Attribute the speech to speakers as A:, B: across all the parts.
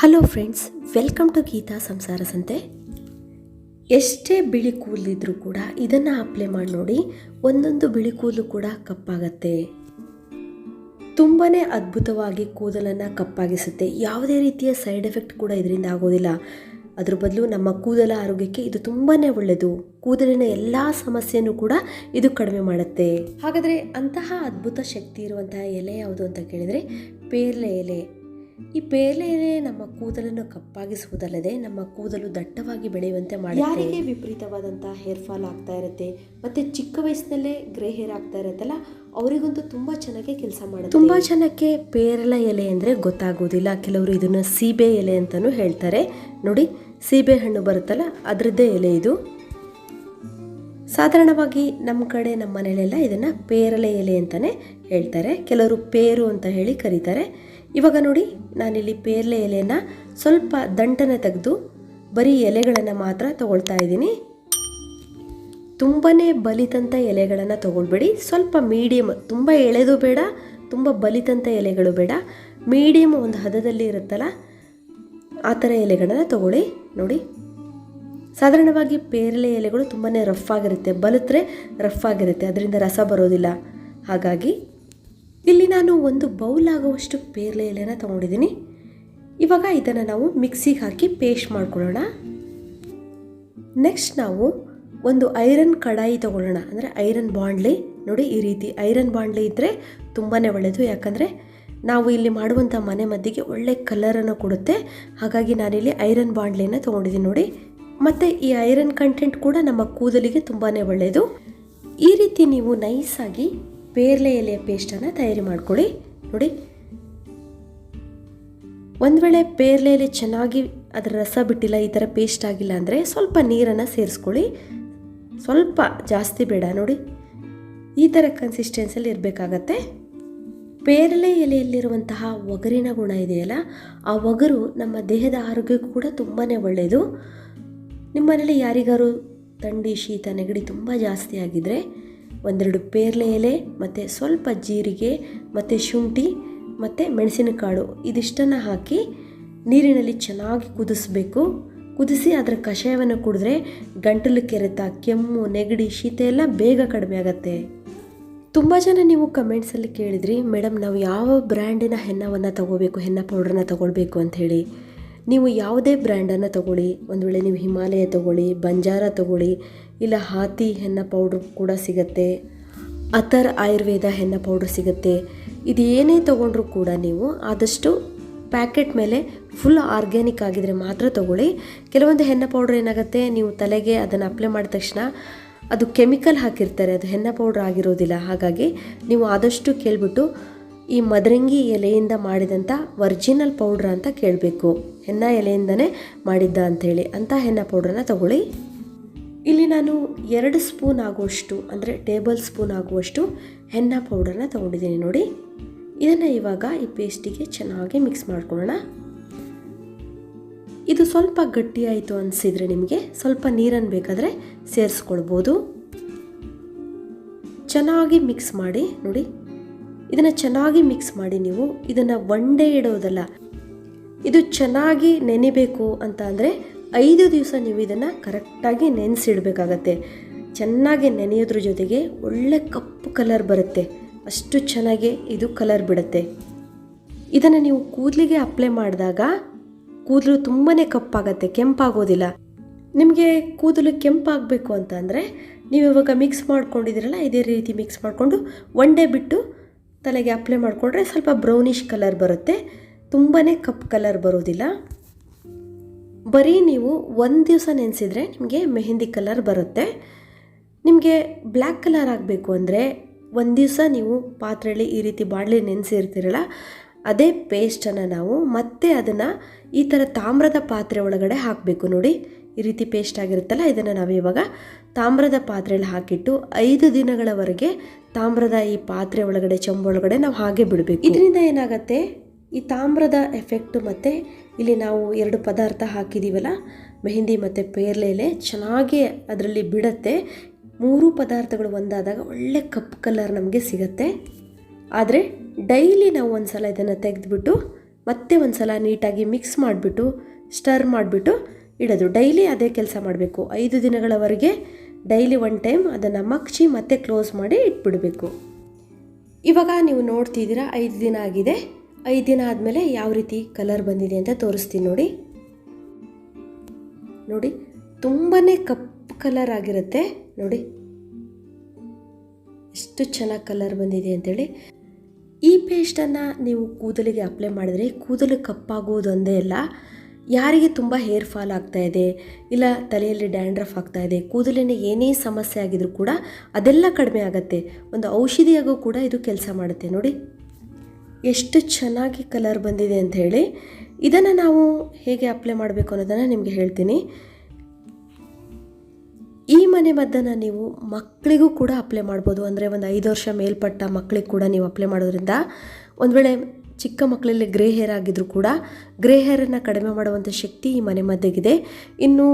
A: Hello friends welcome to Geeta ಸಂಸಾರ ಸಂತೆ ಎಷ್ಟೇ ಬಿಳಿ ಕೂದಲಿದ್ರೂ ಕೂಡ ಇದನ್ನು ಅಪ್ಲೈ ಮಾಡಿ ನೋಡಿ ಒಂದೊಂದು ಬಿಳಿ ಕೂದಲು ಕೂಡ ಕಪ್ಪಾಗತ್ತೆ. ತುಂಬಾ ಅದ್ಭುತವಾಗಿ ಕೂದಲನ್ನು ಕಪ್ಪಾಗಿಸುತ್ತೆ. ಯಾವುದೇ ರೀತಿಯ ಸೈಡ್ ಎಫೆಕ್ಟ್ ಕೂಡ ಇದರಿಂದ ಆಗೋದಿಲ್ಲ. ಅದ್ರ ಬದಲು ನಮ್ಮ ಕೂದಲ ಆರೋಗ್ಯಕ್ಕೆ ಇದು ತುಂಬಾ ಒಳ್ಳೆಯದು ಕೂದಲಿನ ಎಲ್ಲ ಸಮಸ್ಯೆಯನ್ನು ಕೂಡ ಇದು ಕಡಿಮೆ ಮಾಡುತ್ತೆ. ಹಾಗಾದರೆ ಅಂತಹ ಅದ್ಭುತ ಶಕ್ತಿ ಇರುವಂತಹ ಎಲೆ ಯಾವುದು ಅಂತ ಕೇಳಿದರೆ ಪೇರ್ಲೆ ಎಲೆ. ಈ ಪೇರ್ಲೆ ಎಲೆ ನಮ್ಮ ಕೂದಲನ್ನು ಕಪ್ಪಾಗಿಸುವುದಲ್ಲದೆ ನಮ್ಮ ಕೂದಲು ದಟ್ಟವಾಗಿ ಬೆಳೆಯುವಂತೆ ಮಾಡಿ ಯಾರಿಗೆ ವಿಪರೀತವಾದಂತಹ ಹೇರ್ ಫಾಲ್ ಆಗ್ತಾ ಇರುತ್ತೆ ಮತ್ತೆ ಚಿಕ್ಕ ವಯಸ್ಸಿನಲ್ಲೇ ಗ್ರೇ ಹೇರ್ ಆಗ್ತಾ ಇರುತ್ತಲ್ಲ ಅವರಿಗಂತೂ ತುಂಬಾ ಚೆನ್ನಾಗಿ ಕೆಲಸ ಮಾಡುತ್ತೆ. ತುಂಬಾ ಜನಕ್ಕೆ ಪೇರಲ ಎಲೆ ಅಂದ್ರೆ ಗೊತ್ತಾಗೋದಿಲ್ಲ ಕೆಲವರು ಇದನ್ನ ಸೀಬೆ ಎಲೆ ಅಂತಲೂ ಹೇಳ್ತಾರೆ. ನೋಡಿ ಸೀಬೆ ಹಣ್ಣು ಬರುತ್ತಲ್ಲ ಅದರದ್ದೇ ಎಲೆ ಇದು. ಸಾಧಾರಣವಾಗಿ ನಮ್ಮ ಕಡೆ ನಮ್ಮ ಮನೆಯಲ್ಲೆಲ್ಲ ಇದನ್ನು ಪೇರಲೆ ಎಲೆ ಅಂತಲೇ ಹೇಳ್ತಾರೆ. ಕೆಲವರು ಪೇರು ಅಂತ ಹೇಳಿ ಕರೀತಾರೆ. ಇವಾಗ ನೋಡಿ, ನಾನಿಲ್ಲಿ ಪೇರ್ಲೆ ಎಲೆನ ಸ್ವಲ್ಪ ದಂಟನ ತೆಗೆದು ಬರೀ ಎಲೆಗಳನ್ನು ಮಾತ್ರ ತಗೊಳ್ತಾ ಇದ್ದೀನಿ. ತುಂಬಾ ಬಲಿತಂಥ ಎಲೆಗಳನ್ನು ತೊಗೊಳ್ಬೇಡಿ. ಸ್ವಲ್ಪ ಮೀಡಿಯಮ್ ತುಂಬ ಎಳೆದು ಬೇಡ, ತುಂಬ ಬಲಿತಂಥ ಎಲೆಗಳು ಬೇಡ. ಮೀಡಿಯಮ್ ಒಂದು ಹದದಲ್ಲಿ ಇರುತ್ತಲ್ಲ, ಆ ಥರ ಎಲೆಗಳನ್ನು ತಗೊಳ್ಳಿ. ನೋಡಿ, ಸಾಧಾರಣವಾಗಿ ಪೇರಲೆ ಎಲೆಗಳು ತುಂಬಾ ರಫ್ ಆಗಿರುತ್ತೆ, ಬಲಿತ್ರೆ ರಫ್ ಆಗಿರುತ್ತೆ, ಅದರಿಂದ ರಸ ಬರೋದಿಲ್ಲ. ಹಾಗಾಗಿ ಇಲ್ಲಿ ನಾನು ಒಂದು ಬೌಲ್ ಆಗುವಷ್ಟು ಪೇರ್ಲೆ ಎಲೆನ ತೊಗೊಂಡಿದ್ದೀನಿ. ಇವಾಗ ಇದನ್ನು ನಾವು ಮಿಕ್ಸಿಗೆ ಹಾಕಿ ಪೇಸ್ಟ್ ಮಾಡ್ಕೊಳ್ಳೋಣ. ನೆಕ್ಸ್ಟ್ ನಾವು ಒಂದು ಐರನ್ ಕಡಾಯಿ ತೊಗೊಳ್ಳೋಣ. ಅಂದರೆ ಐರನ್ ಬಾಂಡ್ಲಿ. ನೋಡಿ ಈ ರೀತಿ ಐರನ್ ಬಾಂಡ್ಲಿ ಇದ್ದರೆ ತುಂಬಾ ಒಳ್ಳೆಯದು ಯಾಕಂದರೆ ನಾವು ಇಲ್ಲಿ ಮಾಡುವಂಥ ಮನೆ ಮದ್ದಿಗೆ ಒಳ್ಳೆ ಕಲರನ್ನು ಕೊಡುತ್ತೆ. ಹಾಗಾಗಿ ನಾನಿಲ್ಲಿ ಐರನ್ ಬಾಂಡ್ಲಿನ ತೊಗೊಂಡಿದ್ದೀನಿ ನೋಡಿ. ಮತ್ತು ಈ ಐರನ್ ಕಂಟೆಂಟ್ ಕೂಡ ನಮ್ಮ ಕೂದಲಿಗೆ ತುಂಬಾ ಒಳ್ಳೆಯದು ಈ ರೀತಿ ನೀವು ನೈಸಾಗಿ ಪೇರ್ಲೆ ಎಲೆಯ ಪೇಸ್ಟನ್ನು ತಯಾರಿ ಮಾಡ್ಕೊಳ್ಳಿ. ನೋಡಿ. ಒಂದು ವೇಳೆ ಪೇರ್ಲೆ ಎಲೆ ಚೆನ್ನಾಗಿ ಅದರ ರಸ ಬಿಟ್ಟಿಲ್ಲ, ಈ ಥರ ಪೇಸ್ಟ್ ಆಗಿಲ್ಲ ಅಂದರೆ ಸ್ವಲ್ಪ ನೀರನ್ನು ಸೇರಿಸ್ಕೊಳ್ಳಿ. ಸ್ವಲ್ಪ ಜಾಸ್ತಿ ಬೇಡ, ನೋಡಿ. ಈ ಥರ ಕನ್ಸಿಸ್ಟೆನ್ಸಲ್ಲಿ ಇರಬೇಕಾಗತ್ತೆ. ಪೇರಲೆ ಎಲೆಯಲ್ಲಿರುವಂತಹ ಒಗರಿನ ಗುಣ ಇದೆಯಲ್ಲ, ಆ ಒಗರು ನಮ್ಮ ದೇಹದ ಆರೋಗ್ಯಕ್ಕೂ ಕೂಡ ತುಂಬಾ ಒಳ್ಳೆಯದು. ನಿಮ್ಮ ಮನೇಲಿ ಯಾರಿಗಾರು ಥಂಡಿ ಶೀತ, ನೆಗಡಿ ತುಂಬ ಜಾಸ್ತಿ ಆಗಿದ್ದರೆ ಒಂದೆರಡು ಪೇರ್ಲೆ ಎಲೆ, ಮತ್ತು ಸ್ವಲ್ಪ ಜೀರಿಗೆ, ಮತ್ತು ಶುಂಠಿ, ಮತ್ತು ಮೆಣಸಿನಕಾಳು. ಇದಿಷ್ಟನ್ನು ಹಾಕಿ ನೀರಿನಲ್ಲಿ ಚೆನ್ನಾಗಿ ಕುದಿಸ್ಬೇಕು. ಕುದಿಸಿ ಅದರ ಕಷಾಯವನ್ನು ಕುಡಿದ್ರೆ ಗಂಟಲು ಕೆರೆತ, ಕೆಮ್ಮು, ನೆಗಡಿ, ಶೀತ ಎಲ್ಲ ಬೇಗ ಕಡಿಮೆ ಆಗುತ್ತೆ. ತುಂಬ ಜನ ನೀವು ಕಮೆಂಟ್ಸಲ್ಲಿ ಕೇಳಿದ್ರಿ ಮೇಡಮ್ ನಾವು ಯಾವ ಬ್ರ್ಯಾಂಡಿನ ಹೆನ್ನವನ್ನು ತಗೋಬೇಕು ಹೆನ್ನ ಪೌಡ್ರನ್ನ ತಗೊಳ್ಬೇಕು ಅಂತ ಹೇಳಿ ನೀವು ಯಾವುದೇ ಬ್ರ್ಯಾಂಡನ್ನು ತಗೊಳ್ಳಿ, ಒಂದು ವೇಳೆ ನೀವು ಹಿಮಾಲಯ ತಗೊಳ್ಳಿ, ಬಂಜಾರ ತಗೊಳ್ಳಿ, ಇಲ್ಲ ಹಾತಿ ಹೆನ್ನ ಪೌಡ್ರ್ ಕೂಡ ಸಿಗುತ್ತೆ ಅತರ್ ಆಯುರ್ವೇದ ಹೆನ್ನ ಪೌಡ್ರ್ ಸಿಗುತ್ತೆ, ಇದು ಏನೇ ತೊಗೊಂಡ್ರೂ ಕೂಡ ನೀವು ಆದಷ್ಟು ಪ್ಯಾಕೆಟ್ ಮೇಲೆ ಫುಲ್ ಆರ್ಗ್ಯಾನಿಕ್ ಆಗಿದ್ರೆ ಮಾತ್ರ ತಗೊಳ್ಳಿ. ಕೆಲವೊಂದು ಹೆನ್ನ ಪೌಡ್ರ್ ಏನಾಗುತ್ತೆ, ನೀವು ತಲೆಗೆ ಅದನ್ನು ಅಪ್ಲೈ ಮಾಡಿದ ತಕ್ಷಣ ಅದು ಕೆಮಿಕಲ್ ಹಾಕಿರ್ತಾರೆ, ಅದು ಹೆನ್ನ ಪೌಡ್ರ್ ಆಗಿರೋದಿಲ್ಲ, ಹಾಗಾಗಿ ನೀವು ಆದಷ್ಟು ಕೇಳಿಬಿಟ್ಟು ಈ ಮದರಂಗಿ ಎಲೆಯಿಂದ ಮಾಡಿದಂಥ ವರ್ಜಿನಲ್ ಪೌಡ್ರ್ ಅಂತ ಕೇಳಬೇಕು. ಹೆನ್ನ ಎಲೆಯಿಂದನೇ ಮಾಡಿದ್ದ ಅಂಥೇಳಿ ಅಂಥ ಹೆನ್ನ ಪೌಡ್ರನ್ನ ತಗೊಳ್ಳಿ. ಇಲ್ಲಿ ನಾನು ಎರಡು ಸ್ಪೂನ್ ಆಗುವಷ್ಟು, ಅಂದರೆ ಟೇಬಲ್ ಸ್ಪೂನ್ ಆಗುವಷ್ಟು ಹೆನ್ನ ಪೌಡ್ರನ್ನ ತೊಗೊಂಡಿದ್ದೀನಿ ನೋಡಿ. ಇದನ್ನು ಇವಾಗ ಈ ಪೇಸ್ಟಿಗೆ ಚೆನ್ನಾಗಿ ಮಿಕ್ಸ್ ಮಾಡ್ಕೊಳ್ಳೋಣ. ಇದು ಸ್ವಲ್ಪ ಗಟ್ಟಿಯಾಯಿತು ಅನಿಸಿದರೆ ನಿಮಗೆ ಸ್ವಲ್ಪ ನೀರನ್ನು ಬೇಕಾದರೆ ಸೇರಿಸ್ಕೊಳ್ಬೋದು. ಚೆನ್ನಾಗಿ ಮಿಕ್ಸ್ ಮಾಡಿ ನೋಡಿ. ಇದನ್ನು ಚೆನ್ನಾಗಿ ಮಿಕ್ಸ್ ಮಾಡಿ ನೀವು ಇದನ್ನು ಒನ್ ಡೇ ಇಡೋದಲ್ಲ. ಇದು ಚೆನ್ನಾಗಿ ನೆನಿಬೇಕು ಅಂತ ಅಂದರೆ ಐದು ದಿವಸ ನೀವು ಇದನ್ನು ಕರೆಕ್ಟಾಗಿ ನೆನೆಸಿಡಬೇಕಾಗತ್ತೆ. ಚೆನ್ನಾಗಿ ನೆನೆಯೋದ್ರ ಜೊತೆಗೆ ಒಳ್ಳೆ ಕಪ್ಪು ಕಲರ್ ಬರುತ್ತೆ. ಅಷ್ಟು ಚೆನ್ನಾಗಿ ಇದು ಕಲರ್ ಬಿಡುತ್ತೆ. ಇದನ್ನು ನೀವು ಕೂದಲಿಗೆ ಅಪ್ಲೈ ಮಾಡಿದಾಗ ಕೂದಲು ತುಂಬಾ ಕಪ್ಪಾಗತ್ತೆ, ಕೆಂಪಾಗೋದಿಲ್ಲ. ನಿಮಗೆ ಕೂದಲು ಕೆಂಪಾಗಬೇಕು ಅಂತ ಅಂದರೆ ನೀವು ಇವಾಗ ಮಿಕ್ಸ್ ಮಾಡ್ಕೊಂಡಿದ್ದೀರಲ್ಲ, ಇದೇ ರೀತಿ ಮಿಕ್ಸ್ ಮಾಡಿಕೊಂಡು ಒನ್ ಡೇ ಬಿಟ್ಟು ತಲೆಗೆ ಅಪ್ಲೈ ಮಾಡಿಕೊಂಡ್ರೆ ಸ್ವಲ್ಪ ಬ್ರೌನಿಷ್ ಕಲರ್ ಬರುತ್ತೆ. ತುಂಬಾ ಕಪ್ ಕಲರ್ ಬರೋದಿಲ್ಲ. ಬರೀ ನೀವು ಒಂದು ದಿವಸ ನೆನೆಸಿದರೆ ನಿಮಗೆ ಮೆಹಂದಿ ಕಲರ್ ಬರುತ್ತೆ. ನಿಮಗೆ ಬ್ಲ್ಯಾಕ್ ಕಲರ್ ಆಗಬೇಕು ಅಂದರೆ ಒಂದು ದಿವಸ ನೀವು ಪಾತ್ರೆಯಲ್ಲಿ ಈ ರೀತಿ ಬಾಣಲೆ ನೆನೆಸಿರ್ತೀರಲ್ಲ, ಅದೇ ಪೇಸ್ಟನ್ನು ನಾವು ಮತ್ತೆ ಅದನ್ನು ಈ ಥರ ತಾಮ್ರದ ಪಾತ್ರೆ ಒಳಗಡೆ ಹಾಕಬೇಕು ನೋಡಿ. ಈ ರೀತಿ ಪೇಸ್ಟ್ ಆಗಿರುತ್ತಲ್ಲ, ಇದನ್ನು ನಾವು ಇವಾಗ ತಾಮ್ರದ ಪಾತ್ರೆಯಲ್ಲಿ ಹಾಕಿಟ್ಟು ಐದು ದಿನಗಳವರೆಗೆ ತಾಮ್ರದ ಈ ಪಾತ್ರೆ ಒಳಗಡೆ ಚೊಂಬೊಳಗಡೆ ನಾವು ಹಾಗೆ ಬಿಡಬೇಕು. ಇದರಿಂದ ಏನಾಗುತ್ತೆ? ಈ ತಾಮ್ರದ ಎಫೆಕ್ಟು ಮತ್ತು ಇಲ್ಲಿ ನಾವು ಎರಡು ಪದಾರ್ಥ ಹಾಕಿದ್ದೀವಲ್ಲ ಮೆಹಂದಿ ಮತ್ತು ಪೇರ್ಲೆಲೆ, ಚೆನ್ನಾಗಿ ಅದರಲ್ಲಿ ಬಿಡತ್ತೆ. ಮೂರು ಪದಾರ್ಥಗಳು ಒಂದಾದಾಗ ಒಳ್ಳೆ ಕಪ್ಪು ಕಲರ್ ನಮಗೆ ಸಿಗತ್ತೆ. ಆದರೆ ಡೈಲಿ ನಾವು ಒಂದು ಸಲ ಇದನ್ನು ತೆಗೆದುಬಿಟ್ಟು ಮತ್ತೆ ಒಂದು ಸಲ ನೀಟಾಗಿ ಮಿಕ್ಸ್ ಮಾಡಿಬಿಟ್ಟು ಸ್ಟರ್ ಮಾಡಿಬಿಟ್ಟು ಇಡೋದು. ಡೈಲಿ ಅದೇ ಕೆಲಸ ಮಾಡಬೇಕು. ಐದು ದಿನಗಳವರೆಗೆ ಡೈಲಿ ಒನ್ ಟೈಮ್ ಅದನ್ನು ಮಗ್ಚಿ ಮತ್ತೆ ಕ್ಲೋಸ್ ಮಾಡಿ ಇಟ್ಬಿಡಬೇಕು. ಇವಾಗ ನೀವು ನೋಡ್ತಿದ್ದೀರಾ, ಐದು ದಿನ ಆಗಿದೆ. ಐದು ದಿನ ಆದಮೇಲೆ ಯಾವ ರೀತಿ ಕಲರ್ ಬಂದಿದೆ ಅಂತ ತೋರಿಸ್ತೀನಿ ನೋಡಿ. ನೋಡಿ ತುಂಬಾ ಕಪ್ಪು ಕಲರ್ ಆಗಿರುತ್ತೆ. ನೋಡಿ, ಎಷ್ಟು ಚೆನ್ನಾಗಿ ಕಲರ್ ಬಂದಿದೆ ಅಂತೇಳಿ. ಈ ಪೇಸ್ಟನ್ನು ನೀವು ಕೂದಲಿಗೆ ಅಪ್ಲೈ ಮಾಡಿದರೆ ಕೂದಲು ಕಪ್ಪಾಗುವುದೊಂದೇ ಅಲ್ಲ. ಯಾರಿಗೆ ತುಂಬ ಹೇರ್ ಫಾಲ್ ಆಗ್ತಾ ಇದೆ, ಇಲ್ಲ ತಲೆಯಲ್ಲಿ ಡ್ಯಾಂಡ್ರಫ್ ಆಗ್ತಾ ಇದೆ ಕೂದಲಿನ ಏನೇ ಸಮಸ್ಯೆ ಆಗಿದ್ರು ಕೂಡ ಅದೆಲ್ಲ ಕಡಿಮೆ ಆಗುತ್ತೆ. ಒಂದು ಔಷಧಿಯಾಗೂ ಕೂಡ ಇದು ಕೆಲಸ ಮಾಡುತ್ತೆ. ನೋಡಿ, ಎಷ್ಟು ಚೆನ್ನಾಗಿ ಕಲರ್ ಬಂದಿದೆ ಅಂತ ಹೇಳಿ ಇದನ್ನು ನಾವು ಹೇಗೆ ಅಪ್ಲೈ ಮಾಡಬೇಕು ಅನ್ನೋದನ್ನು ನಿಮಗೆ ಹೇಳ್ತೀನಿ. ಈ ಮನೆ ಮದ್ದನ್ನು ನೀವು ಮಕ್ಕಳಿಗೂ ಕೂಡ ಅಪ್ಲೈ ಮಾಡ್ಬೋದು. ಅಂದರೆ ಒಂದು ಐದು ವರ್ಷ ಮೇಲ್ಪಟ್ಟ ಮಕ್ಕಳಿಗೆ ಕೂಡ ನೀವು ಅಪ್ಲೈ ಮಾಡೋದ್ರಿಂದ ಒಂದು ವೇಳೆ ಚಿಕ್ಕ ಮಕ್ಕಳಲ್ಲಿ ಗ್ರೇ ಹೇರ್ ಆಗಿದ್ದರೂ ಕೂಡ ಗ್ರೇ ಹೇರನ್ನು ಕಡಿಮೆ ಮಾಡುವಂಥ ಶಕ್ತಿ ಈ ಮನೆ ಮದ್ದೆಗಿದೆ ಇನ್ನು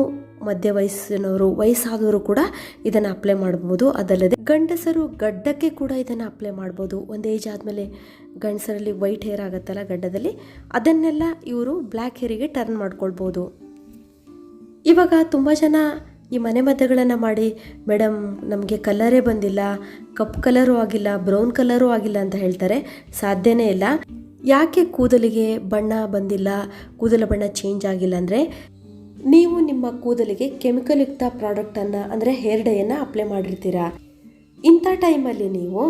A: ಮಧ್ಯ ವಯಸ್ಸಿನವರು, ವಯಸ್ಸಾದವರು ಕೂಡ ಇದನ್ನು ಅಪ್ಲೈ ಮಾಡ್ಬೋದು. ಅದಲ್ಲದೆ ಗಂಡಸರು ಗಡ್ಡಕ್ಕೆ ಕೂಡ ಇದನ್ನು ಅಪ್ಲೈ ಮಾಡ್ಬೋದು. ಒಂದು ಏಜ್ ಆದಮೇಲೆ ಗಂಡಸರಲ್ಲಿ ವೈಟ್ ಹೇರ್ ಆಗುತ್ತಲ್ಲ ಗಡ್ಡದಲ್ಲಿ, ಅದನ್ನೆಲ್ಲ ಇವರು ಬ್ಲ್ಯಾಕ್ ಹೇರಿಗೆ ಟರ್ನ್ ಮಾಡ್ಕೊಳ್ಬೋದು. ಇವಾಗ ತುಂಬ ಜನ ಈ ಮನೆ ಮದ್ದುಗಳನ್ನು ಮಾಡಿ ಮೇಡಮ್ ನಮಗೆ ಕಲರೇ ಬಂದಿಲ್ಲ ಕಪ್ ಕಲರು ಆಗಿಲ್ಲ ಬ್ರೌನ್ ಕಲರು ಆಗಿಲ್ಲ ಅಂತ ಹೇಳ್ತಾರೆ. ಸಾಧ್ಯನೇ ಇಲ್ಲ. ಯಾಕೆ ಕೂದಲಿಗೆ ಬಣ್ಣ ಬಂದಿಲ್ಲ? ಕೂದಲ ಬಣ್ಣ ಚೇಂಜ್ ಆಗಿಲ್ಲ ಅಂದರೆ? ನೀವು ನಿಮ್ಮ ಕೂದಲಿಗೆ ಕೆಮಿಕಲ್ ಯುಕ್ತ ಪ್ರಾಡಕ್ಟನ್ನು ಅಂದರೆ ಹೇರ್ ಡೈಯನ್ನು ಅಪ್ಲೈ ಮಾಡಿರ್ತೀರಾ? ಇಂಥ ಟೈಮಲ್ಲಿ ನೀವು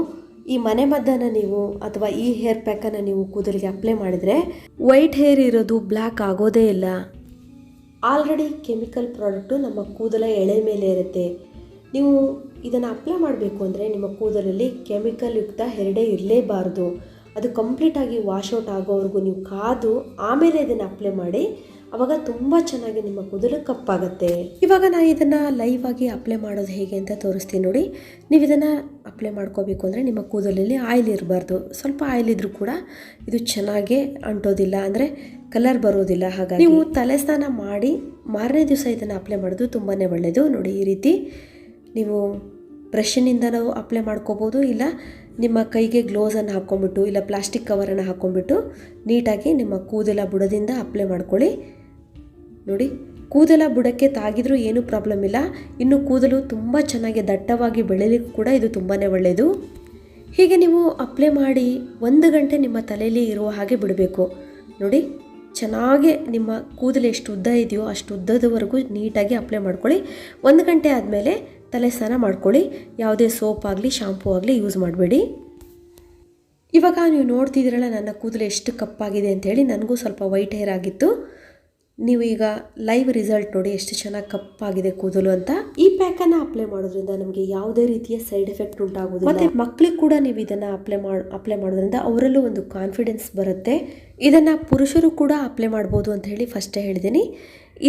A: ಈ ಮನೆ ಮದ್ದನ್ನು ನೀವು ಅಥವಾ ಈ ಹೇರ್ ಪ್ಯಾಕನ್ನು ನೀವು ಕೂದಲಿಗೆ ಅಪ್ಲೈ ಮಾಡಿದರೆ ವೈಟ್ ಹೇರ್ ಇರೋದು ಬ್ಲ್ಯಾಕ್ ಆಗೋದೇ ಇಲ್ಲ. ಆಲ್ರೆಡಿ ಕೆಮಿಕಲ್ ಪ್ರಾಡಕ್ಟು ನಮ್ಮ ಕೂದಲ ಎಳೆ ಮೇಲೆ ಇರುತ್ತೆ. ನೀವು ಇದನ್ನು ಅಪ್ಲೈ ಮಾಡಬೇಕು ಅಂದರೆ ನಿಮ್ಮ ಕೂದಲಲ್ಲಿ ಕೆಮಿಕಲ್ ಯುಕ್ತ ಹೆರಡೆ ಇರಲೇಬಾರ್ದು. ಅದು ಕಂಪ್ಲೀಟಾಗಿ ವಾಶೌಟ್ ಆಗೋವರೆಗೂ ನೀವು ಕಾದು ಆಮೇಲೆ ಇದನ್ನು ಅಪ್ಲೈ ಮಾಡಿ, ಅವಾಗ ತುಂಬ ಚೆನ್ನಾಗಿ ನಿಮ್ಮ ಕೂದಲು ಕಪ್ಪಾಗುತ್ತೆ. ಇವಾಗ ನಾನು ಇದನ್ನು ಲೈವ್ ಆಗಿ ಅಪ್ಲೈ ಮಾಡೋದು ಹೇಗೆ ಅಂತ ತೋರಿಸ್ತೀನಿ ನೋಡಿ. ನೀವು ಇದನ್ನು ಅಪ್ಲೈ ಮಾಡ್ಕೋಬೇಕು ಅಂದರೆ ನಿಮ್ಮ ಕೂದಲಲ್ಲಿ ಆಯಿಲ್ ಇರಬಾರ್ದು. ಸ್ವಲ್ಪ ಆಯಿಲ್ ಇದ್ರೂ ಕೂಡ ಇದು ಚೆನ್ನಾಗೇ ಅಂಟೋದಿಲ್ಲ ಅಂದರೆ ಕಲರ್ ಬರೋದಿಲ್ಲ ಹಾಗಾಗಿ. ನೀವು ತಲೆ ಸ್ನಾನ ಮಾಡಿ ಮಾರನೇ ದಿವಸ ಇದನ್ನು ಅಪ್ಲೈ ಮಾಡೋದು ತುಂಬಾ ಒಳ್ಳೆಯದು ನೋಡಿ ಈ ರೀತಿ ನೀವು ಬ್ರಷಿನಿಂದ ನಾವು ಅಪ್ಲೈ ಮಾಡ್ಕೋಬೋದು, ಇಲ್ಲ ನಿಮ್ಮ ಕೈಗೆ ಗ್ಲೋಸನ್ನು ಹಾಕ್ಕೊಂಬಿಟ್ಟು ಇಲ್ಲ ಪ್ಲಾಸ್ಟಿಕ್ ಕವರನ್ನು ಹಾಕ್ಕೊಂಬಿಟ್ಟು ನೀಟಾಗಿ ನಿಮ್ಮ ಕೂದಲ ಬುಡದಿಂದ ಅಪ್ಲೈ ಮಾಡ್ಕೊಳ್ಳಿ. ನೋಡಿ, ಕೂದಲ ಬುಡಕ್ಕೆ ತಾಗಿದ್ರೂ ಏನೂ ಪ್ರಾಬ್ಲಮ್ ಇಲ್ಲ. ಇನ್ನು ಕೂದಲು ತುಂಬ ಚೆನ್ನಾಗಿ ದಟ್ಟವಾಗಿ ಬೆಳೆಯಲಿಕ್ಕೂ ಕೂಡ ಇದು ತುಂಬಾ ಒಳ್ಳೆಯದು ಹೀಗೆ ನೀವು ಅಪ್ಲೈ ಮಾಡಿ ಒಂದು ಗಂಟೆ ನಿಮ್ಮ ತಲೆಯಲ್ಲಿ ಇರುವ ಹಾಗೆ ಬಿಡಬೇಕು. ನೋಡಿ, ಚೆನ್ನಾಗಿ ನಿಮ್ಮ ಕೂದಲು ಎಷ್ಟು ಉದ್ದ ಇದೆಯೋ ಅಷ್ಟು ಉದ್ದದವರೆಗೂ ನೀಟಾಗಿ ಅಪ್ಲೈ ಮಾಡ್ಕೊಳ್ಳಿ. ಒಂದು ಗಂಟೆ ಆದಮೇಲೆ ತಲೆ ಸ್ನಾನ ಮಾಡ್ಕೊಳ್ಳಿ. ಯಾವುದೇ ಸೋಪ್ ಆಗಲಿ ಶಾಂಪೂ ಆಗಲಿ ಯೂಸ್ ಮಾಡಬೇಡಿ. ಇವಾಗ ನೀವು ನೋಡ್ತಿದ್ದೀರಲ್ಲ, ನನ್ನ ಕೂದಲು ಎಷ್ಟು ಕಪ್ಪಾಗಿದೆ ಅಂಥೇಳಿ ನನಗೂ ಸ್ವಲ್ಪ ವೈಟ್ ಹೇರ್ ಆಗಿತ್ತು. ನೀವು ಈಗ ಲೈವ್ ರಿಸಲ್ಟ್ ನೋಡಿ ಎಷ್ಟು ಚೆನ್ನಾಗಿ ಕಪ್ಪಾಗಿದೆ ಕೂದಲು ಅಂತ. ಈ ಪ್ಯಾಕನ್ನು ಅಪ್ಲೈ ಮಾಡೋದ್ರಿಂದ ನಮಗೆ ಯಾವುದೇ ರೀತಿಯ ಸೈಡ್ ಎಫೆಕ್ಟ್ ಉಂಟಾಗೋದಿಲ್ಲ ಮತ್ತೆ ಮಕ್ಕಳಿಗೆ ಕೂಡ ನೀವು ಇದನ್ನು ಅಪ್ಲೈ ಮಾಡಿ ಅಪ್ಲೈ ಮಾಡೋದ್ರಿಂದ ಅವರಲ್ಲೂ ಒಂದು ಕಾನ್ಫಿಡೆನ್ಸ್ ಬರುತ್ತೆ. ಇದನ್ನು ಪುರುಷರು ಕೂಡ ಅಪ್ಲೈ ಮಾಡ್ಬೋದು ಅಂತ ಹೇಳಿ ಫಸ್ಟೇ ಹೇಳಿದ್ದೀನಿ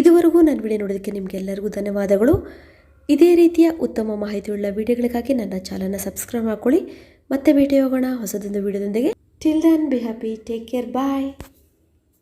A: ಇದುವರೆಗೂ ನನ್ನ ವಿಡಿಯೋ ನೋಡೋದಕ್ಕೆ ನಿಮಗೆಲ್ಲರಿಗೂ ಧನ್ಯವಾದಗಳು. ಇದೇ ರೀತಿಯ ಉತ್ತಮ ಮಾಹಿತಿಯುಳ್ಳ ವಿಡಿಯೋಗಳಿಗಾಗಿ ನನ್ನ ಚಾನಲ್ನ ಸಬ್ಸ್ಕ್ರೈಬ್ ಮಾಡ್ಕೊಳ್ಳಿ. ಮತ್ತೆ ಭೇಟಿ ಹೋಗೋಣ ಹೊಸದೊಂದು ವಿಡಿಯೋದೊಂದಿಗೆ. Till then be happy take care bye